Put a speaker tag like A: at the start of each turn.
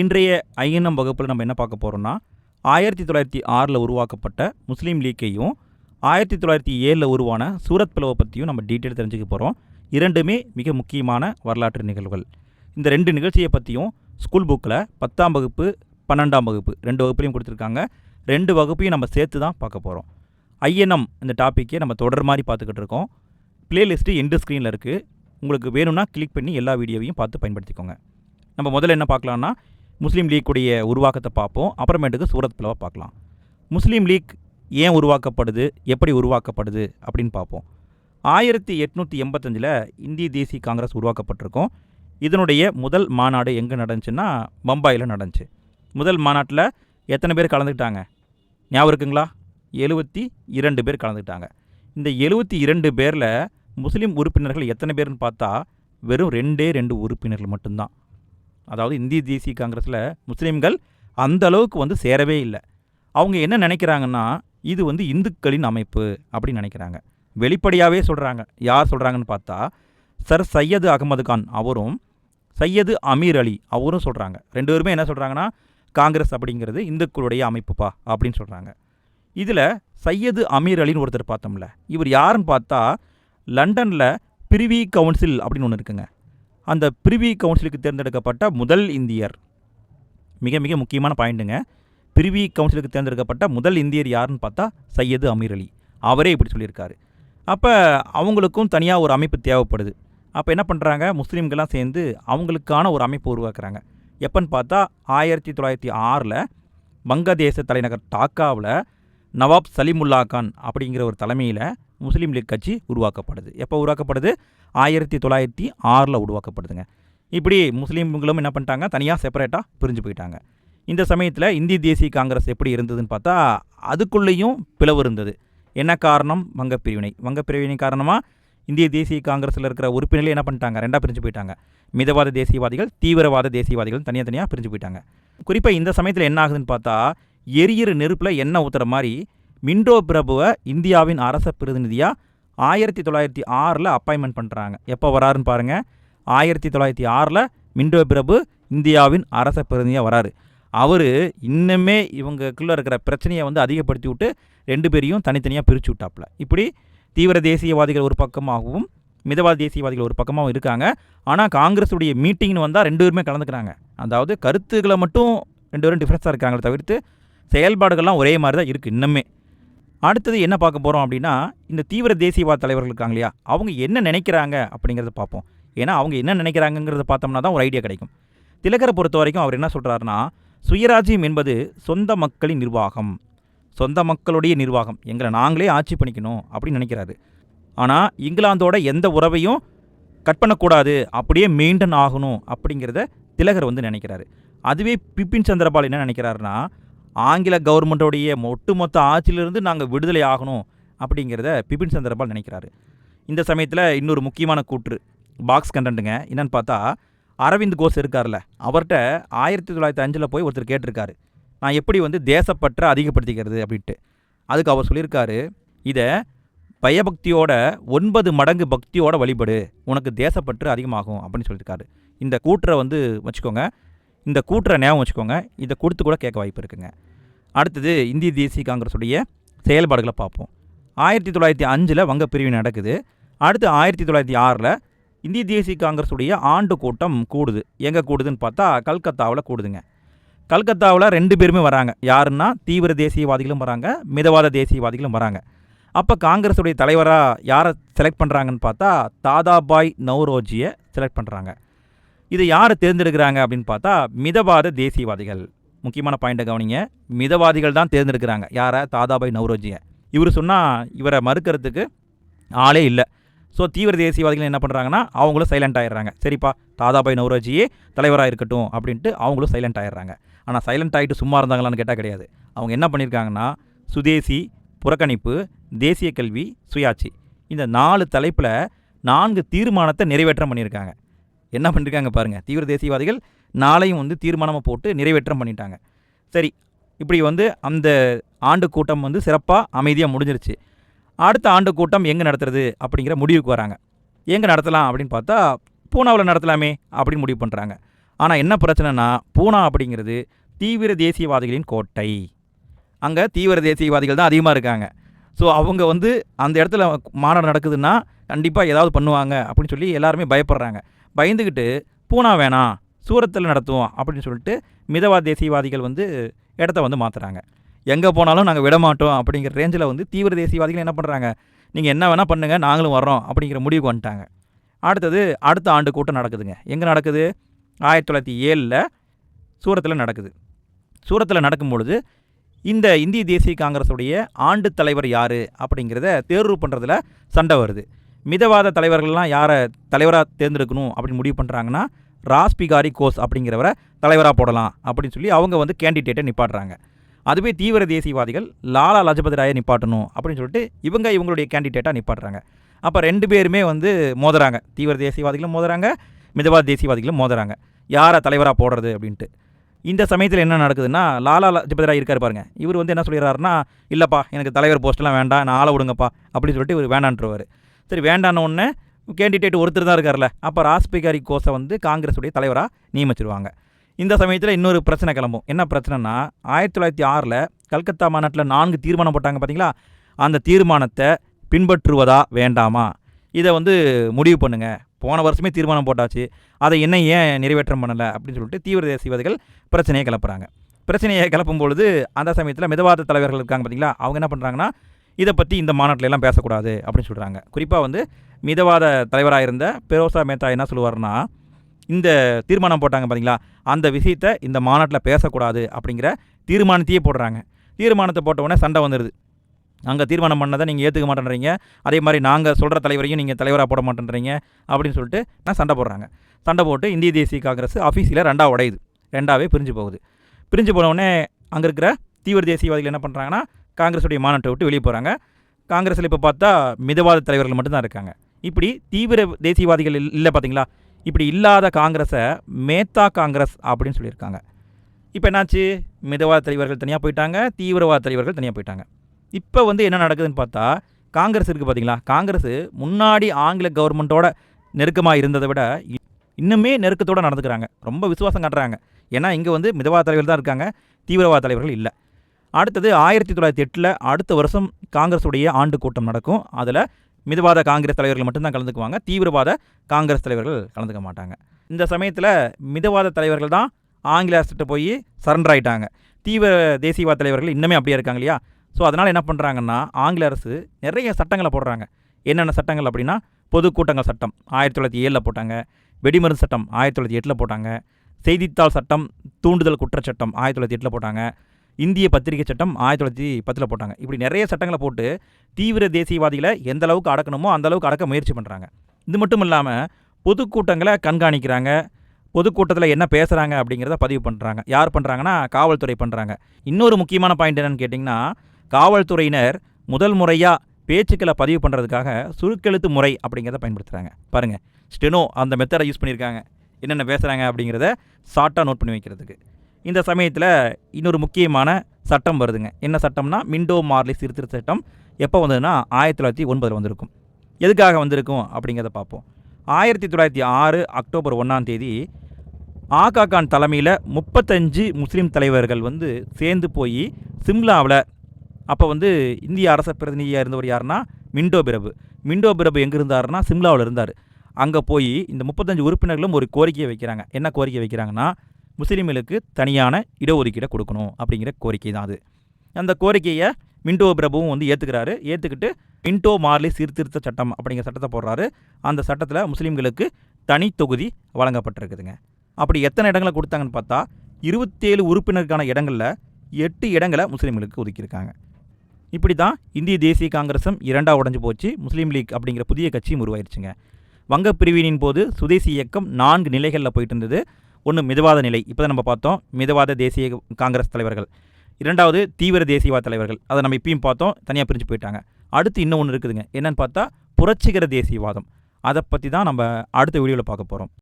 A: இன்றைய ஐஎன்எம் வகுப்பில் நம்ம என்ன பார்க்க போகிறோம்னா ஆயிரத்தி தொள்ளாயிரத்தி ஆறில் உருவாக்கப்பட்ட முஸ்லீம் லீக்கையும் ஆயிரத்தி தொள்ளாயிரத்தி ஏழில் உருவான சூரத் பிளவை பற்றியும் நம்ம டீட்டெயில் தெரிஞ்சுக்க போகிறோம் இரண்டுமே மிக முக்கியமான வரலாற்று நிகழ்வுகள். இந்த ரெண்டு நிகழ்ச்சியை பற்றியும் ஸ்கூல் புக்கில் பத்தாம் வகுப்பு பன்னெண்டாம் வகுப்பு ரெண்டு வகுப்புலையும் கொடுத்துருக்காங்க. ரெண்டு வகுப்பையும் நம்ம சேர்த்து தான் பார்க்க போகிறோம் ஐஎன்எம் இந்த டாப்பிக்கை நம்ம தொடர் மாதிரி பார்த்துக்கிட்டு இருக்கோம். பிளேலிஸ்ட்டு எண்டு ஸ்க்ரீனில் இருக்குது உங்களுக்கு வேணும்னா கிளிக் பண்ணி எல்லா வீடியோவையும் பார்த்து பயன்படுத்திக்கோங்க. நம்ம முதல்ல என்ன பார்க்கலாம்னா முஸ்லீம் லீக்குடைய உருவாக்கத்தை பார்ப்போம். அப்புறமேட்டுக்கு சூரத் பிளவை பார்க்கலாம். முஸ்லீம் லீக் ஏன் உருவாக்கப்படுது? எப்படி உருவாக்கப்படுது? அப்படின்னு பார்ப்போம். ஆயிரத்தி எட்நூற்றி எண்பத்தஞ்சில் இந்திய தேசிய காங்கிரஸ் உருவாக்கப்பட்டிருக்கோம். இதனுடைய முதல் மாநாடு எங்கே நடந்துச்சுன்னா பம்பாயில் நடந்துச்சு. முதல் மாநாட்டில் எத்தனை பேர் கலந்துக்கிட்டாங்க? ஞாபகம் இருக்குங்களா? எழுபத்தி இரண்டு பேர் கலந்துக்கிட்டாங்க. இந்த எழுபத்தி இரண்டு பேரில் முஸ்லீம் உறுப்பினர்கள் எத்தனை பேர்னு பார்த்தா வெறும் ரெண்டே ரெண்டு உறுப்பினர்கள் மட்டும்தான். அதாவது இந்திய தேசிய காங்கிரஸில் முஸ்லீம்கள் அந்த அளவுக்கு வந்து சேரவே இல்லை. அவங்க என்ன நினைக்கிறாங்கன்னா இது வந்து இந்துக்களின் அமைப்பு அப்படின்னு நினைக்கிறாங்க. வெளிப்படையாகவே சொல்கிறாங்க யார் சொல்கிறாங்கன்னு பார்த்தா சர் சையது அகமது கான் அவரும் சையது அமீர் அலி அவரும் சொல்கிறாங்க ரெண்டு பேருமே என்ன சொல்கிறாங்கன்னா காங்கிரஸ் அப்படிங்கிறது இந்துக்களுடைய அமைப்புப்பா அப்படின்னு சொல்கிறாங்க இதில் சையது அமீர் அலின்னு ஒருத்தர் பார்த்தோம்ல இவர் யாருன்னு பார்த்தா லண்டனில் பிரிவி கவுன்சில் அப்படின்னு ஒன்று இருக்குங்க. அந்த பிரிவி கவுன்சிலுக்கு தேர்ந்தெடுக்கப்பட்ட முதல் இந்தியர். மிக மிக முக்கியமான பாயிண்ட்டுங்க. பிரிவி கவுன்சிலுக்கு தேர்ந்தெடுக்கப்பட்ட முதல் இந்தியர் யாருன்னு பார்த்தா சையது அமீர் அலி. அவரே இப்படி சொல்லியிருக்காரு. அப்போ அவங்களுக்கும் தனியாக ஒரு அமைப்பு தேவைப்படுது. அப்போ என்ன பண்ணுறாங்க முஸ்லீம்கள்லாம் சேர்ந்து அவங்களுக்கான ஒரு அமைப்பு உருவாக்குறாங்க. எப்போன்னு பார்த்தா ஆயிரத்தி தொள்ளாயிரத்தி ஆறில் வங்கதேச தலைநகர் டாக்காவில் நவாப் சலிமுல்லா கான் அப்படிங்கிற ஒரு தலைமையில் முஸ்லீம் லீக் கட்சி உருவாக்கப்படுது. எப்போ உருவாக்கப்படுது? ஆயிரத்தி தொள்ளாயிரத்தி ஆறில் உருவாக்கப்படுதுங்க. இப்படி முஸ்லீம்களும் என்ன பண்ணிட்டாங்க? தனியாக செப்பரேட்டாக பிரிஞ்சு போயிட்டாங்க. இந்த சமயத்தில் இந்திய தேசிய காங்கிரஸ் எப்படி இருந்ததுன்னு பார்த்தா அதுக்குள்ளேயும் பிளவு இருந்தது. என்ன காரணம்? வங்கப்பிரிவினை. பிரிவினை பிரிவினை காரணமாக இந்திய தேசிய காங்கிரஸில் இருக்கிற உறுப்பினர்கள் என்ன பண்ணிட்டாங்க? ரெண்டாக பிரிஞ்சு போயிட்டாங்க. மிதவாத தேசியவாதிகள் தீவிரவாத தேசியவாதிகள் தனியாக தனியாக பிரிஞ்சு போயிட்டாங்க. குறிப்பாக இந்த சமயத்தில் என்ன ஆகுதுன்னு பார்த்தா எரியிற நெருப்பில் எண்ணெய் ஊற்றுற மாதிரி மின்டோ பிரபுவை இந்தியாவின் அரச பிரதிநிதியாக ஆயிரத்தி தொள்ளாயிரத்தி ஆறில் அப்பாயின்மெண்ட் பண்ணுறாங்க எப்போ வராருன்னு பாருங்கள் ஆயிரத்தி தொள்ளாயிரத்தி ஆறில் மின்டோ பிரபு இந்தியாவின் அரச பிரதிநிதியாக வராரு. அவர் இன்னுமே இவங்களுக்குள்ளே இருக்கிற பிரச்சனையை வந்து அதிகப்படுத்தி விட்டு ரெண்டு பேரையும் தனித்தனியாக பிரித்து விட்டாப்புல. இப்படி தீவிர தேசியவாதிகள் ஒரு பக்கமாகவும் மிதவாத தேசியவாதிகள் ஒரு பக்கமாகவும் இருக்காங்க. ஆனால் காங்கிரஸுடைய மீட்டிங்னு வந்தால் ரெண்டு பேருமே கலந்துக்கிறாங்க. அதாவது கருத்துக்களை மட்டும் ரெண்டு பேரும் டிஃப்ரென்ஸாக இருக்காங்களே தவிர்த்து செயல்பாடுகள்லாம் ஒரே மாதிரி தான் இருக்குது இன்னுமே. அடுத்தது என்ன பார்க்க போகிறோம் அப்படின்னா இந்த தீவிர தேசியவாத தலைவர்கள் இருக்காங்க இல்லையா? அவங்க என்ன நினைக்கிறாங்க அப்படிங்கிறத பார்ப்போம். ஏன்னா அவங்க என்ன நினைக்கிறாங்கங்கிறத பார்த்தோம்னா தான் ஒரு ஐடியா கிடைக்கும். திலகரை பொறுத்த வரைக்கும் அவர் என்ன சொல்கிறாருன்னா சுயராஜ்யம் என்பது சொந்த மக்களின் நிர்வாகம். சொந்த மக்களுடைய நிர்வாகம். எங்களை நாங்களே ஆட்சி பண்ணிக்கணும் அப்படின்னு நினைக்கிறாரு. ஆனால் இங்கிலாந்தோட எந்த உறவையும் கட் பண்ணக்கூடாது. அப்படியே மெயின்டைன் ஆகணும் அப்படிங்கிறத திலகர் வந்து நினைக்கிறாரு. அதுவே பிபின் சந்திரபால் என்ன நினைக்கிறாருன்னா ஆங்கில கவர்மெண்ட்டோடைய ஒட்டுமொத்த ஆட்சியிலிருந்து நாங்கள் விடுதலை ஆகணும் அப்படிங்கிறத பிபின் சந்திரபால் நினைக்கிறாரு. இந்த சமயத்தில் இன்னொரு முக்கியமான கூற்று பாக்ஸ் கண்டென்ட்டுங்க என்னென்னு பார்த்தா அரவிந்த் கோஸ் இருக்கார்ல அவர்கிட்ட ஆயிரத்தி தொள்ளாயிரத்தி அஞ்சில் போய் ஒருத்தர் கேட்டிருக்காரு. நான் எப்படி வந்து தேசப்பற்றை அதிகப்படுத்திக்கிறது அப்படின்ட்டு. அதுக்கு அவர் சொல்லியிருக்காரு இதை பயபக்தியோட ஒன்பது மடங்கு பக்தியோட வழிபடு உனக்கு தேசப்பற்று அதிகமாகும் அப்படின்னு சொல்லியிருக்காரு. இந்த கூற்றை வந்து வச்சுக்கோங்க இந்த கூட்டுற ஞாபகம் வச்சுக்கோங்க. இதை கொடுத்து கூட கேட்க வாய்ப்பு இருக்குங்க. அடுத்தது இந்திய தேசிய காங்கிரஸுடைய செயல்பாடுகளை பார்ப்போம். ஆயிரத்தி தொள்ளாயிரத்தி அஞ்சில் வங்க பிரிவு நடக்குது. அடுத்து ஆயிரத்தி தொள்ளாயிரத்தி ஆறில் இந்திய தேசிய காங்கிரஸுடைய ஆண்டு கூட்டம் கூடுது. எங்கே கூடுதுன்னு பார்த்தா கல்கத்தாவில் கூடுதுங்க. கல்கத்தாவில் ரெண்டு பேருமே வராங்க. யாருன்னா தீவிர தேசியவாதிகளும் வராங்க மிதவாத தேசியவாதிகளும் வராங்க. அப்போ காங்கிரஸுடைய தலைவராக யாரை செலக்ட் பண்ணுறாங்கன்னு பார்த்தா தாதாபாய் நவ்ரோஜியை செலக்ட் பண்ணுறாங்க இதை யார் தேர்ந்தெடுக்கிறாங்க அப்படின்னு பார்த்தா மிதவாத தேசியவாதிகள். முக்கியமான பாயிண்ட்டை கவனிங்க. மிதவாதிகள் தான் தேர்ந்தெடுக்கிறாங்க. யாரை? தாதாபாய் நவ்ரோஜியை. இவர் சொன்னால் இவரை மறுக்கிறதுக்கு ஆளே இல்லை. ஸோ தீவிர தேசியவாதிகள் என்ன பண்ணுறாங்கன்னா அவங்களும் சைலண்ட் ஆயிடுறாங்க. சரிப்பா தாதாபாய் நவ்ரோஜியே தலைவராக இருக்கட்டும் அப்படின்ட்டு அவங்களும் சைலண்ட் ஆயிடுறாங்க. ஆனால் சைலண்ட் ஆகிட்டு சும்மா இருந்தாங்களான்னு கேட்டால் கிடையாது. அவங்க என்ன பண்ணியிருக்காங்கன்னா சுதேசி புறக்கணிப்பு தேசிய கல்வி சுயாட்சி. இந்த நாலு தலைப்பில் நான்கு தீர்மானத்தை நிறைவேற்றம் பண்ணியிருக்காங்க. என்ன பண்ணிருக்காங்க பாருங்கள் தீவிர தேசியவாதிகள் நாளையும் வந்து தீர்மானமாக போட்டு நிறைவேற்றம் பண்ணிட்டாங்க. சரி இப்படி வந்து அந்த ஆண்டு கூட்டம் வந்து சிறப்பாக அமைதியாக முடிஞ்சிருச்சு. அடுத்த ஆண்டு கூட்டம் எங்கே நடத்துறது அப்படிங்கிற முடிவுக்கு வராங்க. எங்கே நடத்தலாம் அப்படின்னு பார்த்தா பூனாவில் நடத்தலாமே அப்படின்னு முடிவு பண்ணுறாங்க ஆனால் என்ன பிரச்சனைனா பூனா அப்படிங்கிறது தீவிர தேசியவாதிகளின் கோட்டை. அங்கே தீவிர தேசியவாதிகள் தான் அதிகமாக இருக்காங்க. ஸோ அவங்க வந்து அந்த இடத்துல மாநாடு நடக்குதுன்னா கண்டிப்பாக ஏதாவது பண்ணுவாங்க அப்படின்னு சொல்லி எல்லாருமே பயப்படுறாங்க. பயந்துக்கிட்டு பூனா வேணாம் சூரத்தில் நடத்துவோம் அப்படின்னு சொல்லிட்டு மிதவா தேசியவாதிகள் வந்து இடத்த வந்து மாற்றுறாங்க எங்கே போனாலும் நாங்கள் விட மாட்டோம் அப்படிங்கிற ரேஞ்சில் வந்து தீவிர தேசியவாதிகள் என்ன பண்ணுறாங்க நீங்கள் என்ன வேணால் பண்ணுங்கள் நாங்களும் வர்றோம் அப்படிங்கிற முடிவுக்கு வந்துட்டாங்க. அடுத்தது அடுத்த ஆண்டு கூட்டம் நடக்குதுங்க. எங்கே நடக்குது? ஆயிரத்தி தொள்ளாயிரத்தி ஏழில் சூரத்தில் நடக்குது. சூரத்தில் நடக்கும் பொழுது இந்த இந்திய தேசிய காங்கிரஸுடைய ஆண்டு தலைவர் யார் அப்படிங்கிறத தேர்வு பண்ணுறதுல சண்டை வருது. மிதவாத தலைவர்கள்லாம் யாரை தலைவராக தேர்ந்தெடுக்கணும் அப்படின்னு முடிவு பண்ணுறாங்கன்னா ராஸ்பிகாரி கோஸ் அப்படிங்கிறவரை தலைவராக போடலாம் அப்படின்னு சொல்லி அவங்க வந்து கேண்டிடேட்டை நிப்பாட்டுறாங்க. அதுவே தீவிர தேசியவாதிகள் லாலா லஜபதி ராயை நிப்பாட்டணும் அப்படின்னு சொல்லிட்டு இவங்க இவங்களுடைய கேண்டிடேட்டாக நிப்பாட்டுறாங்க. அப்போ ரெண்டு பேருமே வந்து மோதுறாங்க. தீவிர தேசியவாதிகளும் மோதுறாங்க மிதவாத தேசியவாதிகளும் மோதுறாங்க. யாரை தலைவராக போடுறது அப்படின்ட்டு. இந்த சமயத்தில் என்ன நடக்குதுன்னா லாலா லஜபதி ராய் இருக்கார் பாருங்க. இவர் வந்து என்ன சொல்லிடுறாருன்னா இல்லைப்பா எனக்கு தலைவர் போஸ்ட்லாம் வேண்டாம் நான் ஆளை விடுங்கப்பா அப்படின்னு சொல்லிட்டு இவர் வேண்டான்றவர் சரி வேண்டான கேண்டிடேட் ஒருத்தர் தான் இருக்கார்ல அப்போ ராஸ்பிகாரி கோஷை வந்து காங்கிரஸுடைய தலைவராக நியமிச்சிருவாங்க. இந்த சமயத்தில் இன்னொரு பிரச்சனை கிளம்பும். என்ன பிரச்சனைனா ஆயிரத்தி தொள்ளாயிரத்தி ஆறில் கல்கத்தா மாநாட்டில் நான்கு தீர்மானம் போட்டாங்க பார்த்தீங்களா அந்த தீர்மானத்தை பின்பற்றுவதா வேண்டாமா? இதை வந்து முடிவு பண்ணுங்கள் போன வருஷமே தீர்மானம் போட்டாச்சு. அதை என்ன ஏன் நிறைவேற்றம் பண்ணலை அப்படின்னு சொல்லிட்டு தீவிர தேசியவாதிகள் பிரச்சனையை கிளப்புறாங்க. பிரச்சனையை கிளப்பும் பொழுது அந்த சமயத்தில் மிதவாத தலைவர்கள் இருக்காங்க பார்த்தீங்களா அவங்க என்ன பண்ணுறாங்கன்னா இதை பற்றி இந்த மாநாட்டிலலாம் எல்லாம் பேசக்கூடாது அப்படின்னு சொல்கிறாங்க குறிப்பாக வந்து மிதவாத தலைவராக இருந்த பெரோசா மேத்தா என்ன சொல்லுவார்னா இந்த தீர்மானம் போட்டாங்க பார்த்தீங்களா அந்த விஷயத்தை இந்த மாநாட்டில் பேசக்கூடாது அப்படிங்கிற தீர்மானத்தையே போடுறாங்க. தீர்மானத்தை போட்ட உடனே சண்டை வந்துடுது அங்கே தீர்மானம் பண்ணதை நீங்கள் ஏற்றுக்க மாட்டேன்றீங்க. அதே மாதிரி நாங்கள் சொல்கிற தலைவரையும் நீங்கள் தலைவராக போட மாட்டேன்றீங்க அப்படின்னு சொல்லிட்டு நான் சண்டை போடுறாங்க. சண்டை போட்டு இந்திய தேசிய காங்கிரஸ் ஆஃபீஸில் ரெண்டாக உடையுது. ரெண்டாவே பிரிஞ்சு போகுது. பிரிஞ்சு போன உடனே அங்கே இருக்கிற தீவிர தேசியவாதிகள் என்ன பண்ணுறாங்கன்னா காங்கிரஸுடைய மாநாட்டை விட்டு வெளியே போகிறாங்க காங்கிரஸில் இப்போ பார்த்தா மிதவாத தலைவர்கள் மட்டும்தான் இருக்காங்க. இப்படி தீவிர தேசியவாதிகள் இல்லை பார்த்தீங்களா இப்படி இல்லாத காங்கிரஸை மேத்தா காங்கிரஸ் அப்படின்னு சொல்லியிருக்காங்க. இப்போ என்னாச்சு? மிதவாத தலைவர்கள் தனியாக போயிட்டாங்க தீவிரவாத தலைவர்கள் தனியாக போயிட்டாங்க. இப்போ வந்து என்ன நடக்குதுன்னு பார்த்தா காங்கிரஸ் இருக்குது பார்த்தீங்களா காங்கிரஸ் முன்னாடி ஆங்கில கவர்மெண்ட்டோட நெருக்கமாக இருந்ததை விட இ- இன்னுமே நெருக்கத்தோடு நடந்துக்கிறாங்க. ரொம்ப விசுவாசம் காட்டுறாங்க. ஏன்னா இங்கே வந்து மிதவாத தலைவர்கள் தான் இருக்காங்க தீவிரவாத தலைவர்கள் இல்லை. அடுத்தது ஆயிரத்தி தொள்ளாயிரத்தி எட்டில் அடுத்த வருஷம் காங்கிரஸுடைய ஆண்டு கூட்டம் நடக்கும். அதில் மிதவாத காங்கிரஸ் தலைவர்கள் மட்டும்தான் கலந்துக்குவாங்க. தீவிரவாத காங்கிரஸ் தலைவர்கள் கலந்துக்க மாட்டாங்க. இந்த சமயத்தில் மிதவாத தலைவர்கள் தான் ஆங்கில அரசிட்ட போய் சரண்டர் ஆகிட்டாங்க தீவிர தேசியவாத தலைவர்கள் இன்னுமே அப்படியே இருக்காங்க இல்லையா? ஸோ அதனால் என்ன பண்ணுறாங்கன்னா ஆங்கில அரசு நிறைய சட்டங்களை போடுறாங்க. என்னென்ன சட்டங்கள் அப்படின்னா பொதுக்கூட்டங்கள் சட்டம் ஆயிரத்தி தொள்ளாயிரத்தி ஏழில் போட்டாங்க. வெடிமருந்து சட்டம் ஆயிரத்தி தொள்ளாயிரத்தி எட்டில் போட்டாங்க. செய்தித்தாள் சட்டம் தூண்டுதல் குற்றச்சட்டம் ஆயிரத்தி தொள்ளாயிரத்தி எட்டில் போட்டாங்க. இந்திய பத்திரிகை சட்டம் ஆயிரத்தி தொள்ளாயிரத்தி பத்தில் போட்டாங்க. இப்படி நிறைய சட்டங்களை போட்டு தீவிர தேசியவாதிகளை எந்த அளவுக்கு அடக்கணுமோ அந்த அளவுக்கு அடக்க முயற்சி பண்ணுறாங்க இது மட்டும் இல்லாமல் பொதுக்கூட்டங்களை கண்காணிக்கிறாங்க. பொதுக்கூட்டத்தில் என்ன பேசுகிறாங்க அப்படிங்கிறத பதிவு பண்ணுறாங்க யார் பண்ணுறாங்கன்னா காவல்துறை பண்ணுறாங்க இன்னொரு முக்கியமான பாயிண்ட் என்னென்னு கேட்டிங்கன்னா காவல்துறையினர் முதல் முறையாக பேச்சுக்களை பதிவு பண்ணுறதுக்காக சுருக்கெழுத்து முறை அப்படிங்கிறத பயன்படுத்துகிறாங்க பாருங்கள் ஸ்டெனோ அந்த மெத்தடை யூஸ் பண்ணியிருக்காங்க. என்னென்ன பேசுகிறாங்க அப்படிங்கிறத ஷார்ட்டாக நோட் பண்ணி வைக்கிறதுக்கு. இந்த சமயத்தில் இன்னொரு முக்கியமான சட்டம் வருதுங்க. என்ன சட்டம்னா மிண்டோ மார்லி சீர்திருத்த சட்டம். எப்போ வந்ததுன்னா ஆயிரத்தி தொள்ளாயிரத்தி ஒன்பதில் வந்திருக்கும். எதுக்காக வந்திருக்கும் அப்படிங்கிறத பார்ப்போம். ஆயிரத்தி தொள்ளாயிரத்தி ஆறு அக்டோபர் ஒன்றாம் தேதி ஆகா கான் தலைமையில் முப்பத்தஞ்சு முஸ்லீம் தலைவர்கள் வந்து சேர்ந்து போய் சிம்லாவில் அப்போ வந்து இந்திய அரச பிரதிநிதியாக இருந்தவர் யாருன்னா மிண்டோ பிரபு. மிண்டோ பிரபு எங்கே இருந்தாருன்னா சிம்லாவில் இருந்தார். அங்கே போய் இந்த முப்பத்தஞ்சு உறுப்பினர்களும் ஒரு கோரிக்கையை வைக்கிறாங்க. என்ன கோரிக்கை வைக்கிறாங்கன்னா முஸ்லீம்களுக்கு தனியான இடஒதுக்கீடை கொடுக்கணும் அப்படிங்கிற கோரிக்கை தான் அது. அந்த கோரிக்கையை மின்டோ பிரபுவும் வந்து ஏற்றுக்கிறாரு ஏற்றுக்கிட்டு மின்டோ மார்லி சீர்திருத்த சட்டம் அப்படிங்கிற சட்டத்தை போடுறாரு. அந்த சட்டத்தில் முஸ்லீம்களுக்கு தனி தொகுதி வழங்கப்பட்டிருக்குதுங்க. அப்படி எத்தனை இடங்களை கொடுத்தாங்கன்னு பார்த்தா இருபத்தேழு உறுப்பினருக்கான இடங்களில் எட்டு இடங்களை முஸ்லீம்களுக்கு ஒதுக்கியிருக்காங்க. இப்படி தான் இந்திய தேசிய காங்கிரஸும் இரண்டாக உடஞ்சு போச்சு. முஸ்லீம் லீக் அப்படிங்கிற புதிய கட்சியும் உருவாயிருச்சுங்க. வங்க பிரிவினின் போது சுதேசி இயக்கம் நான்கு நிலைகளில் போயிட்டு இருந்தது. ஒன்று மிதவாத நிலை. இப்போ தான் நம்ம பார்த்தோம் மிதவாத தேசிய காங்கிரஸ் தலைவர்கள். இரண்டாவது தீவிர தேசியவாத தலைவர்கள். அதை நம்ம இப்பயும் பார்த்தோம் தனியாக பிரிஞ்சு போயிட்டாங்க. அடுத்து இன்னும் ஒன்று இருக்குதுங்க. என்னன்னு பார்த்தா புரட்சிகர தேசியவாதம். அதை பற்றி தான் நம்ம அடுத்த வீடியோவில் பார்க்க போகிறோம்